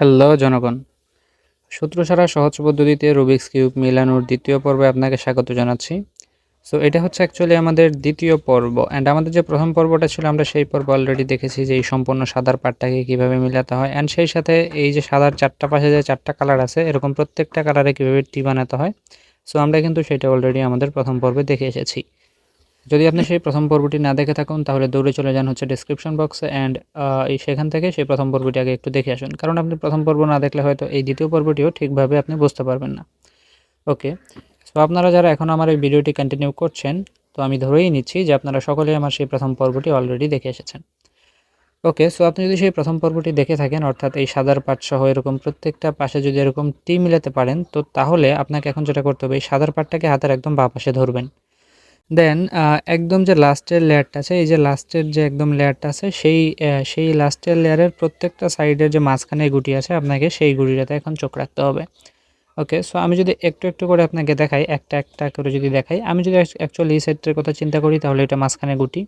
Hello, জনগণ। সূত্র ছাড়া সহজ পদ্ধতিতে রুবিক্স কিউব মিলানোর দ্বিতীয় পর্বে আপনাকে স্বাগত জানাচ্ছি। সো এটা হচ্ছে অ্যাকচুয়ালি আমাদের দ্বিতীয় পর্ব অ্যান্ড আমাদের যে প্রথম পর্বটা ছিল, আমরা সেই পর্ব অলরেডি দেখেছি যে এই সম্পূর্ণ সাদার পাটটাকে কীভাবে মিলাতে হয় অ্যান্ড সেই সাথে এই যে সাদার চারটা পাশে যে চারটা কালার আছে, এরকম প্রত্যেকটা কালারে কীভাবে টি বানাতে হয়। সো আমরা কিন্তু সেটা অলরেডি আমাদের প্রথম পর্বে দেখে এসেছি। যদি আপনি সেই প্রথম পর্বটি না দেখে থাকুন, তাহলে দৌড়ে চলে যান হচ্ছে ডিসক্রিপশন বক্সে অ্যান্ড সেখান থেকে সেই প্রথম পর্বটি আগে একটু দেখে আসুন। কারণ আপনি প্রথম পর্ব না দেখলে হয়তো এই দ্বিতীয় পর্বটিও ঠিকভাবে আপনি বুঝতে পারবেন না। ওকে সো আপনারা যারা এখন আমার এই ভিডিওটি কন্টিনিউ করছেন, তো আমি ধরেই নিচ্ছি যে আপনারা সকলেই আমার সেই প্রথম পর্বটি অলরেডি দেখে এসেছেন। ওকে সো আপনি যদি সেই প্রথম পর্বটি দেখে থাকেন, অর্থাৎ এই সাদার পাট সহ এরকম প্রত্যেকটা পাশে যদি এরকম টি মিলাতে পারেন, তো তাহলে আপনাকে এখন যেটা করতে হবে, এই সাদার পাটটাকে হাতের একদম বা পাশে ধরবেন। দেন একদম যে লাস্টের লেয়ারটা আছে, এই যে লাস্টের যে একদম লেয়ারটা আছে, সেই সেই লাস্টের লেয়ারের প্রত্যেকটা সাইডের যে মাঝখানে গুটি আছে, আপনাকে সেই গুটিটাতে এখন চোখ রাখতে হবে। ওকে সো আমি যদি একটু একটু করে আপনাকে দেখাই, একটা একটা করে যদি দেখাই, আমি যদি অ্যাকচুয়ালি এই সাইডটার কথা চিন্তা করি, তাহলে এটা মাঝখানে গুটি।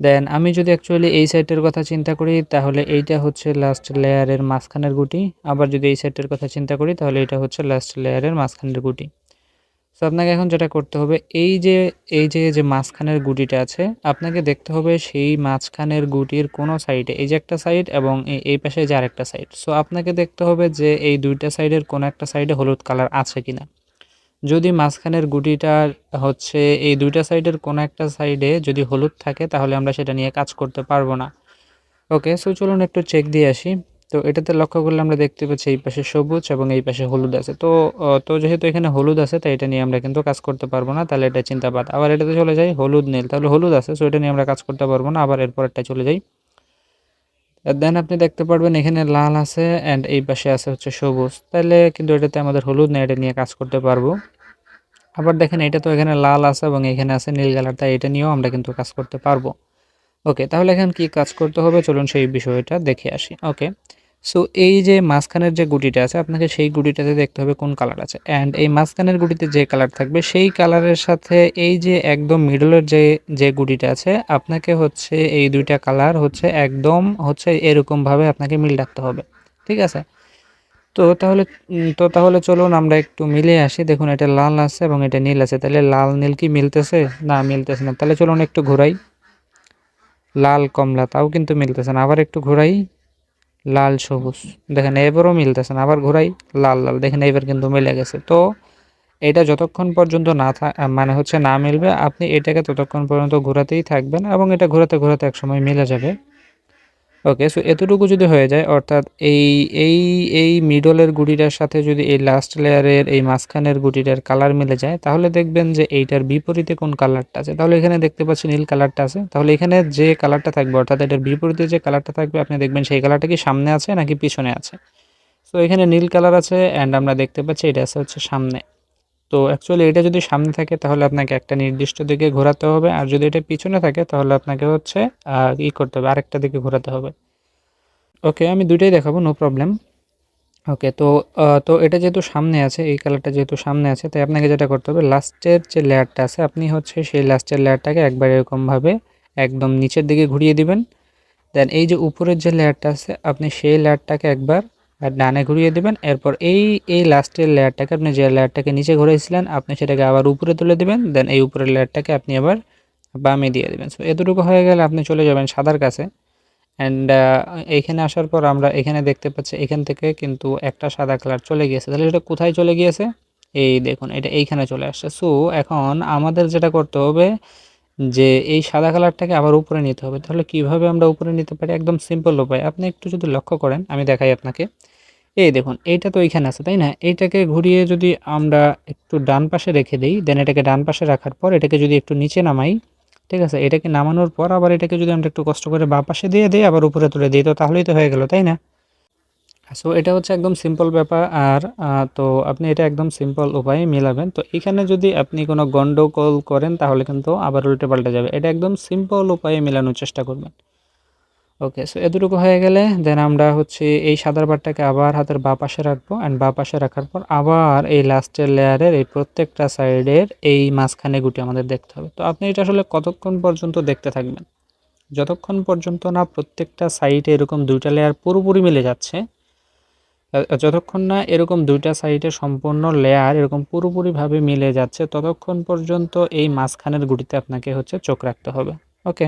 দেন আমি যদি অ্যাকচুয়ালি এই সাইডের কথা চিন্তা করি, তাহলে এইটা হচ্ছে লাস্ট লেয়ারের মাঝখানের গুটি। আবার যদি এই সাইডের কথা চিন্তা করি, তাহলে এটা হচ্ছে লাস্ট লেয়ারের মাঝখানের গুটি। সো আপনাকে এখন যেটা করতে হবে, এই যে এই যে যে মাঝখানের গুটিটা আছে, আপনাকে দেখতে হবে সেই মাঝখানের গুটির কোনো সাইডে, এই যে একটা সাইড এবং এই পাশে যে আরেকটা সাইড। সো আপনাকে দেখতে হবে যে এই দুইটা সাইডের কোনো একটা সাইডে হলুদ কালার আছে কিনা। যদি মাঝখানের গুটিটার হচ্ছে, এই দুইটা সাইডের কোনো একটা সাইডে যদি হলুদ থাকে, তাহলে আমরা সেটা নিয়ে কাজ করতে পারব না। ওকে সো চলুন একটু চেক দিয়ে আসি। তো এটাতে লক্ষ্য করলে আমরা দেখতে পাচ্ছি এই পাশে সবুজ এবং এই পাশে হলুদ আছে। তো তো যেহেতু এখানে হলুদ আছে, তাই এটা নিয়ে আমরা কিন্তু কাজ করতে পারব না, তাহলে এটা চিন্তাবাদ। আবার এটাতে চলে যাই, হলুদ নীল। তাহলে হলুদ আছে সো এটা নিয়ে আমরা কাজ করতে পারব না, আবার এরপর একটা চলে যাই। দেন আপনি দেখতে পারবেন এখানে লাল আছে অ্যান্ড এই পাশে আছে হচ্ছে সবুজ। তাহলে কিন্তু এটাতে আমাদের হলুদ নেই, এটা নিয়ে কাজ করতে পারব। আবার দেখেন এটা তো এখানে লাল আছে এবং এখানে আছে নীল কালার, তাই এটা নিয়েও আমরা কিন্তু কাজ করতে পারব। ওকে তাহলে এখন কি কাজ করতে হবে? চলুন সেই বিষয়টা দেখে আসি। ওকে সো এই যে মাঝখানের যে গুটিটা আছে, আপনাকে সেই গুটিটাতে দেখতে হবে কোন কালার আছে। অ্যান্ড এই মাঝখানের গুটিতে যে কালার থাকবে, সেই কালারের সাথে এই যে একদম মিডলের যে যে গুটিটা আছে, আপনাকে হচ্ছে এই দুইটা কালার হচ্ছে একদম হচ্ছে এরকমভাবে আপনাকে মিল রাখতে হবে। ঠিক আছে? তো তাহলে তো তাহলে চলুন আমরা একটু মিলে আসি। দেখুন, এটা লাল আছে এবং এটা নীল আছে। তাহলে লাল নীল কি মিলতেছে? না মিলতেছে না। তাহলে চলুন একটু ঘোরাই। লাল কমলা, তাও কিন্তু মিলতেছে না। আবার একটু ঘোরাই। লাল সবুজ। দেখেন, এবারও মিলতেছে না, আবার ঘোরাই লাল লাল। দেখেন, এবার কিন্তু মিলে গেছে। তো এটা যতক্ষণ পর্যন্ত না মানে হচ্ছে না মিলবে, আপনি এটাকে ততক্ষণ পর্যন্ত ঘোরাতেই থাকবেন এবং এটা ঘোরাতে ঘোরাতে একসময় মিলে যাবে। ওকে সো এতটুকু যদি হয়ে যায়, অর্থাৎ এই এই এই মিডলের গুটিটার সাথে যদি এই লাস্ট লেয়ারের এই মাঝখানের গুটিটার কালার মিলে যায়, তাহলে দেখবেন যে এইটার বিপরীতে কোন কালারটা আছে? তাহলে এখানে দেখতে পাচ্ছি নীল কালারটা আছে। তাহলে এখানে যে কালারটা থাকবে, অর্থাৎ এটার বিপরীতে যে কালারটা থাকবে, আপনি দেখবেন সেই কালারটা কি সামনে আছে নাকি পিছনে আছে? সো এখানে নীল কালার আছে অ্যান্ড আমরা দেখতে পাচ্ছি এটা আছে হচ্ছে সামনে। তো অ্যাকচুয়ালি এটা যদি সামনে থাকে তাহলে আপনাকে একটা নির্দিষ্ট দিকে ঘোরাতে হবে। আর যদি এটা পিছনে থাকে তাহলে আপনাকে হচ্ছে ই করতে হবে, আরেকটা দিকে ঘোরাতে হবে। ওকে আমি দুইটাই দেখাবো নো প্রবলেম ওকে তো তো এটা যেহেতু সামনে আছে, এই কালারটা যেহেতু সামনে আছে, তাই আপনাকে যেটা করতে হবে লাস্টের যে লেয়ারটা আছে, আপনি হচ্ছে সেই লাস্টের লেয়ারটাকে একবার এরকমভাবে একদম নিচের দিকে ঘুরিয়ে দিবেন। দেন এই যে উপরের যে লেয়ারটা আছে, আপনি সেই লেয়ারটাকে একবার ডানে ঘুরিয়ে দেবেন, এরপর এই এই লাস্টের লেয়ারটাকে আপনি যে লেয়ারটাকে নিচে ঘুরেছিলেন আপনি সেটাকে আবার উপরে তুলে দেবেন দেন এই উপরের লেয়ারটাকে আপনি আবার বামে দিয়ে দেবেন। সো এতটুকু হয়ে গেলে আপনি চলে যাবেন সাদার কাছে। অ্যান্ড এইখানে আসার পর আমরা এখানে দেখতে পাচ্ছি, এখান থেকে কিন্তু একটা সাদা কালার চলে গিয়েছে। তাহলে এটা কোথায় চলে গিয়েছে? এই দেখুন, এটা এইখানে চলে আসছে। সো এখন আমাদের যেটা করতে হবে যে এই সাদা কালারটাকে আবার উপরে নিতে হবে। তাহলে কীভাবে আমরা উপরে নিতে পারি? একদম সিম্পল উপায়। আপনি একটু যদি লক্ষ্য করেন, আমি দেখাই আপনাকে। এই দেখুন, এইটা তো এইখানে আছে, তাই না? এইটাকে ঘুরিয়ে যদি আমরা একটু ডান পাশে রেখে দিই দেন এটাকে ডান পাশে রাখার পর এটাকে যদি একটু নিচে নামাই, ঠিক আছে? এটাকে নামানোর পর আবার এটাকে যদি আমরা একটু কষ্ট করে বা পাশে দিয়ে দিই, আবার উপরে তুলে দিই, তো তাহলেই তো হয়ে গেল, তাই না? সো এটা হচ্ছে একদম সিম্পল ব্যাপার। আর তো আপনি এটা একদম সিম্পল উপায়ে মিলাবেন। তো এখানে যদি আপনি কোনো গন্ডগোল করেন, তাহলে কিন্তু আবার উল্টে পাল্টে যাবে। এটা একদম সিম্পল উপায়ে মেলানোর চেষ্টা করবেন। ওকে সো এতটুকু হয়ে গেলে দেন আমরা হচ্ছে এই সাদার বারটাকে আবার হাতের বা পাশে রাখব। অ্যান্ড বা পাশে রাখার পর আবার এই লাস্টের লেয়ারের এই প্রত্যেকটা সাইডের এই মাঝখানে গুটি আমাদের দেখতে হবে। তো আপনি এটা আসলে কতক্ষণ পর্যন্ত দেখতে থাকবেন? যতক্ষণ পর্যন্ত না প্রত্যেকটা সাইডে এরকম দুইটা লেয়ার পুরোপুরি মিলে যাচ্ছে যতক্ষণ না এরকম দুইটা সাইডে সম্পূর্ণ লেয়ার এরকম পুরোপুরিভাবে মিলে যাচ্ছে, ততক্ষণ পর্যন্ত এই মাঝখানের গুটিতে আপনাকে হচ্ছে চোখ রাখতে হবে। ওকে?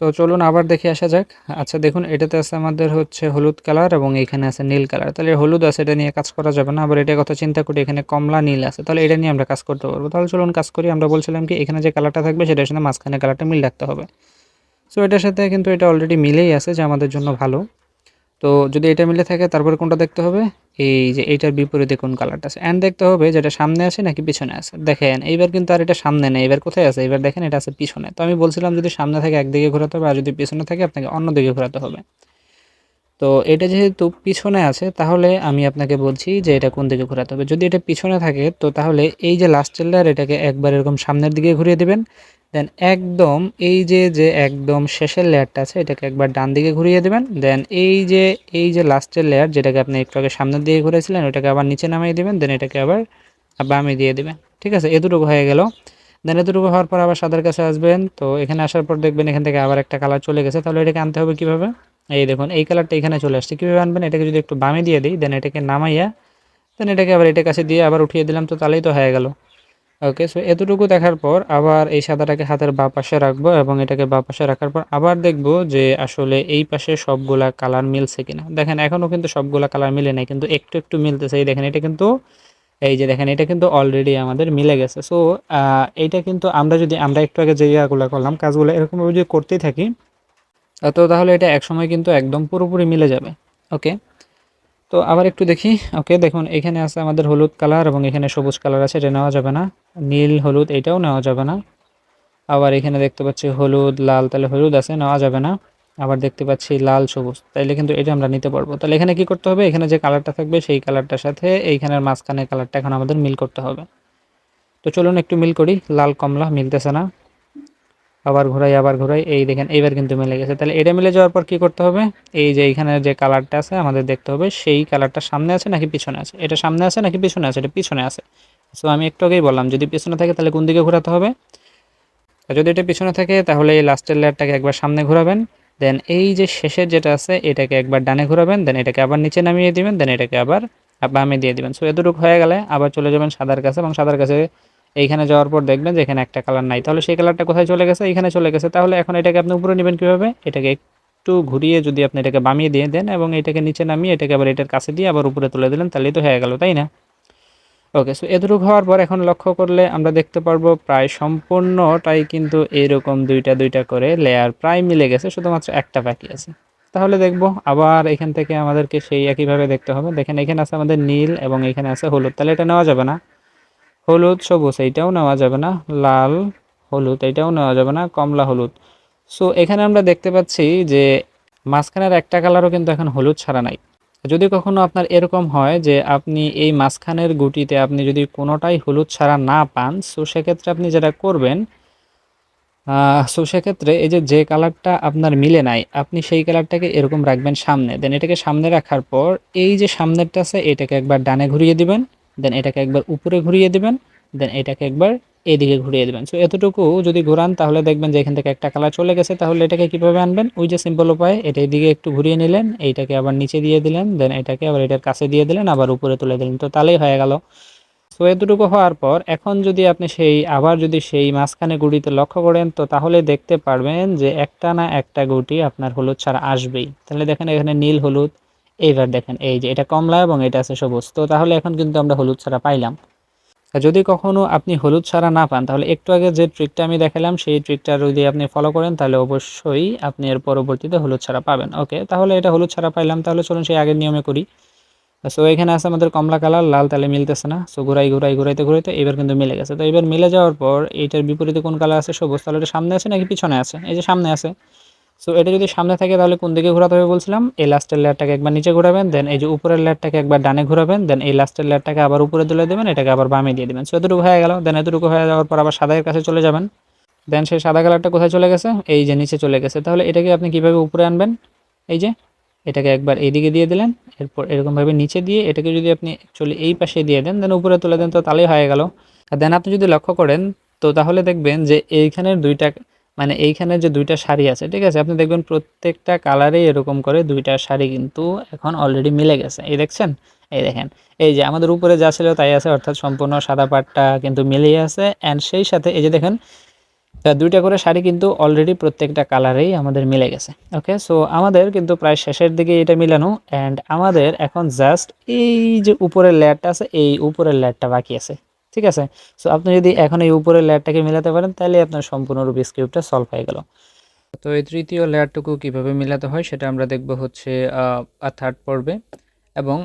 তো চলুন আবার দেখে আসা যাক। আচ্ছা দেখুন, এটাতে আছে আমাদের হচ্ছে হলুদ কালার এবং এখানে আছে নীল কালার। তাহলে হলুদ আছে, এটা নিয়ে কাজ করা যাবে না। আবার এটা কথা চিন্তা করি, এখানে কমলা, নীল আছে। তাহলে এটা নিয়ে আমরা কাজ করতে পারব। তাহলে চলুন কাজ করি, আমরা বলছিলাম কি, এখানে যে কালারটা থাকবে সেটার সাথে মাঝখানে কালারটা মিল রাখতে হবে। সো এটার সাথে কিন্তু এটা অলরেডি মিলেই আছে, যে আমাদের জন্য ভালো। তো যদি এটা মিলে থাকে, তারপরে কোনটা দেখতে হবে? এই যে এইটার বিপরীতে কোন কালারটা আছে? অ্যান্ড দেখতে হবে যেটা সামনে আছে নাকি পিছনে আছে। দেখেন, এইবার কিন্তু আর এটা সামনে নেই। এবার কোথায় আছে? এবার দেখেন এটা আছে পিছনে। তো আমি বলছিলাম যদি সামনে থাকে, একদিকে ঘোরাতে হবে, আর যদি পিছনে থাকে, আপনাকে অন্যদিকে ঘোরাতে হবে। তো এটা যেহেতু পিছনে আছে, তাহলে আমি আপনাকে বলছি যে এটা কোন দিকে ঘোরাতে হবে। যদি এটা পিছনে থাকে, তো তাহলে এই যে লাস্টের লেয়ার এটাকে একবার এরকম সামনের দিকে ঘুরিয়ে দেবেন। দেন একদম এই যে যে একদম শেষের লেয়ারটা আছে, এটাকে একবার ডান দিকে ঘুরিয়ে দেবেন। দেন এই যে এই যে লাস্টের লেয়ার যেটাকে আপনি একটু আগে সামনের দিকে ঘুরেছিলেন, ওটাকে আবার নিচে নামিয়ে দেবেন। দেন এটাকে আবার বামে দিয়ে দেবেন। ঠিক আছে? এতটুকু হয়ে গেল। দেন এতটুকু হওয়ার পর আবার সাদার কাছে আসবেন। তো এখানে আসার পর দেখবেন এখান থেকে আবার একটা কালার চলে গেছে। তাহলে এটাকে আনতে হবে কীভাবে? এই দেখুন, এই কালারটা এখানে চলে আসছে। কীভাবে আনবেন? এটাকে যদি একটু বামে দিয়ে দিই দেন এটাকে নামাইয়া দেন এটাকে আবার এটার কাছে দিয়ে আবার উঠিয়ে দিলাম, তো তাহলেই তো হয়ে গেল। ওকে সো এতটুকু দেখার পর আবার এই সাদাটাকে হাতের বা পাশে রাখব এবং এটাকে বা পাশে রাখার পর আবার দেখব যে আসলে এই পাশে সবগুলা কালার মিলছে কিনা। দেখেন এখনও কিন্তু সবগুলা কালার মিলে নাই, কিন্তু একটু একটু মিলতেছে। এই দেখেন, এটা কিন্তু, এই যে দেখেন, এটা কিন্তু অলরেডি আমাদের মিলে গেছে। সো এইটা কিন্তু আমরা যদি, আমরা একটু আগে যে ইয়াগুলো করলাম, কাজগুলো এরকমভাবে যদি করতেই থাকি তো তাহলে এটা একসময় কিন্তু একদম পুরোপুরি মিলে যাবে। ওকে তো আবার একটু দেখি। ওকে দেখুন, এখানে আছে আমাদের হলুদ কালার এবং এখানে সবুজ কালার আছে, এটা নেওয়া যাবে না। নীল, হলুদ, এটাও নেওয়া যাবে না। আবার এখানে দেখতে পাচ্ছি হলুদ, লাল, তাহলে হলুদ আছে, নেওয়া যাবে না। আবার দেখতে পাচ্ছি লাল, সবুজ, তাইলে কিন্তু এটা আমরা নিতে পারব। তাহলে এখানে কি করতে হবে? এখানে যে কালারটা থাকবে, সেই কালারটার সাথে এইখানের মাঝখানে কালারটা এখন আমাদের মিল করতে হবে। তো চলুন একটু মিল করি। লাল, কমলা মিলতেছে না। আবার ঘোরাই আবার ঘোরাই, এই দেখেন, এইবার কিন্তু মিলে গেছে। তাহলে এটা মিলে যাওয়ার পর কি করতে হবে? এই যে এইখানে যে কালারটা আছে, আমাদের দেখতে হবে, সেই কালারটা সামনে আছে নাকি পিছনে আছে? এটা সামনে আছে নাকি পিছনে আছে? এটা পিছনে আছে। সো আমি একটু আগেই বললাম, যদি পিছনে থাকে তাহলে কোন দিকে ঘোরাতে হবে? যদি এটা পিছনে থাকে, তাহলে এই লাস্টের লেয়ারটাকে একবার সামনে ঘোরাবেন। দেন এই যে শেষের যেটা আছে, এটাকে একবার ডানে ঘোরাবেন দেন এটাকে আবার নিচে নামিয়ে দিবেন দেন এটাকে আবার বামে দিয়ে দিবেন। সো এতটুকু হয়ে গেলে আবার চলে যাবেন সাদার কাছে এবং সাদার কাছে এইখানে যাওয়ার পর দেখবেন যে এখানে একটা কালার নাই। তাহলে সেই কালারটা কোথায় চলে গেছে? এখানে চলে গেছে। তাহলে এখন এটাকে আপনি উপরে নেবেন কীভাবে? এটাকে একটু ঘুরিয়ে যদি আপনি এটাকে বামিয়ে দিয়ে দেন এবং এটাকে নিচে নামিয়ে এটাকে আবার এটার কাছে দিয়ে আবার উপরে তুলে দিলেন, তাহলেই তো হয়ে গেল, তাই না? ওকে সো এতটুকু হওয়ার পর এখন লক্ষ্য করলে আমরা দেখতে পারব প্রায় সম্পূর্ণটাই কিন্তু এরকম দুইটা দুইটা করে লেয়ার প্রায় মিলে গেছে, শুধুমাত্র একটা বাকি আছে। তাহলে দেখব আবার এখান থেকে আমাদেরকে সেই একইভাবে দেখতে হবে। দেখেন এখানে আছে আমাদের নীল এবং এখানে আছে হলুদ, তাহলে এটা নেওয়া যাবে না। হলুদ, সবুজ, এইটাও নেওয়া যাবে না। লাল হলুদ, এইটাও নেওয়া যাবে না। কমলা হলুদ। সো এখানে আমরা দেখতে পাচ্ছি যে মাঝখানের একটা কালারও কিন্তু এখন হলুদ ছাড়া নাই। যদি কখনো আপনার এরকম হয় যে আপনি এই মাঝখানের গুটিতে আপনি যদি কোনোটাই হলুদ ছাড়া না পান সো সেক্ষেত্রে আপনি যেটা করবেন সো সেক্ষেত্রে এই যে যে কালারটা আপনার মিলে নাই, আপনি সেই কালারটাকে এরকম রাখবেন সামনে। দেন এটাকে সামনে রাখার পর এই যে সামনেরটা আছে, এটাকে একবার ডানে ঘুরিয়ে দিবেন। দেন এটাকে একবার উপরে ঘুরিয়ে দিবেন। দেন এটাকে একবার এদিকে ঘুরিয়ে দেবেন। সো এতটুকু যদি ঘোরান, তাহলে দেখবেন যে এখান থেকে একটা কালার চলে গেছে। তাহলে এটাকে কীভাবে আনবেন? ওই যে সিম্পল উপায়, এটা এদিকে একটু ঘুরিয়ে নিলেন, এইটাকে আবার নিচে দিয়ে দিলেন দেন এটাকে আবার এটার কাছে দিয়ে দিলেন, আবার উপরে তুলে দিলেন। তো তাহলেই হয়ে গেল। সো এতটুকু হওয়ার পর, এখন যদি আপনি সেই, আবার যদি সেই মাঝখানে গুটিতে লক্ষ্য করেন, তো তাহলে দেখতে পারবেন যে একটা না একটা গুটি আপনার হলুদ ছাড়া আসবেই। তাহলে দেখেন এখানে নীল হলুদ এইবার দেখেন, এই যে এটা কমলা এবং এটা আছে সবুজ। তো তাহলে এখন কিন্তু আমরা হলুদ ছাড়া পাইলাম। যদি কখনো আপনি হলুদ ছাড়া না পান, তাহলে একটু আগে যে ট্রিকটা আমি দেখালাম, সেই ট্রিকটা যদি আপনি ফলো করেন, তাহলে অবশ্যই আপনি এর পরবর্তীতে হলুদ ছাড়া পাবেন। ওকে তাহলে এটা হলুদ ছাড়া পাইলাম। তাহলে চলুন সেই আগের নিয়মে করি। সো এখানে আছে আমাদের কমলা কালার লাল তাহলে মিলতেছে না। সো ঘুরাই ঘুরাই, ঘুরাইতে ঘুরাইতে এবার কিন্তু মিলে গেছে। তো এবার মিলে যাওয়ার পর এইটার বিপরীতে কোন কালার আছে? সবুজ। তাহলে এটা সামনে আছে নাকি পিছনে আছে? এই যে সামনে আছে। সো এটা যদি সামনে থাকে, তাহলে কোন দিকে ঘোরাতে হবে বলছিলাম? এই লাস্টের লেয়ারটাকে একবার নিচে ঘোরাবেন দেন এই যে উপরের লেয়ারটাকে একবার ডানে ঘোরাবেন দেন এই লাস্টের লেয়ারটাকে আবার উপরে তুলে দেবেন, এটাকে আবার বামে দিয়ে দেবেন। সো এতটুকু হয়ে গেল। দেন এতটুকু হয়ে যাওয়ার পর আবার সাদার কাছে চলে যাবেন। দেন সেই সাদা কালারটা কোথায় চলে গেছে? এই যে নিচে চলে গেছে। তাহলে এটাকে আপনি কীভাবে উপরে আনবেন? এই যে এটাকে একবার এইদিকে দিয়ে দিলেন, এরপর এরকমভাবে নিচে দিয়ে এটাকে যদি আপনি অ্যাকচুয়ালি এই পাশে দিয়ে দেন দেন উপরে তুলে দেন, তো তাহলেই হয়ে গেল। আর দেন আপনি যদি লক্ষ্য করেন, তো তাহলে দেখবেন যে এইখানের দুইটা মানে এইখানে যে দুইটা শাড়ি আছে, ঠিক আছে? আপনি দেখবেন প্রত্যেকটা কালারেই এরকম করে দুইটা শাড়ি কিন্তু এখন অলরেডি মিলে গেছে। এই দেখছেন? এই দেখেন। এই যে আমাদের উপরে যা ছিল তাই আছে, অর্থাৎ সম্পূর্ণ সাদা পাটটা কিন্তু মিলিয়ে আছে। অ্যান্ড সেই সাথে এই যে দেখেন দুইটা করে শাড়ি কিন্তু অলরেডি প্রত্যেকটা কালারেই আমাদের মিলে গেছে। ওকে সো আমাদের কিন্তু প্রায় শেষের দিকে এটা মিলানো। অ্যান্ড আমাদের এখন জাস্ট এই যে উপরের লেয়ারটা আছে, এই উপরের লেয়ারটা বাকি আছে। ঠিক আছে? সো আপনি যদি এখন এই উপরের লেয়ারটাকে মিলাতে পারেন, তাহলে আপনার সম্পূর্ণ রুবিক্স কিউবটা সলভ হয়ে গেল। তো এই তৃতীয় লেয়ারটুকু কীভাবে মিলাতে হয় সেটা আমরা দেখব হচ্ছে থার্ড পর্বে। এবং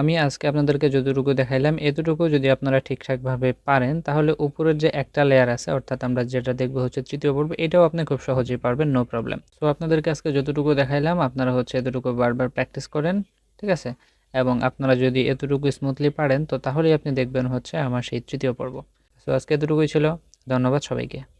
আমি আজকে আপনাদেরকে যতটুকু দেখাইলাম, এতটুকু যদি আপনারা ঠিকঠাকভাবে পারেন, তাহলে উপরের যে একটা লেয়ার আছে, অর্থাৎ আমরা যেটা দেখব হচ্ছে তৃতীয় পর্ব, এটাও আপনি খুব সহজেই পারবেন নো প্রবলেম সো আপনাদেরকে আজকে যতটুকু দেখাইলাম, আপনারা হচ্ছে এতটুকু বারবার প্র্যাকটিস করেন, ঠিক আছে? এবং আপনারা যদি এতটুকু স্মুথলি পারেন, তো তাহলেই আপনি দেখবেন হচ্ছে আমার সেই তৃতীয় পর্ব। সো আজকে এতটুকুই ছিল। ধন্যবাদ সবাইকে।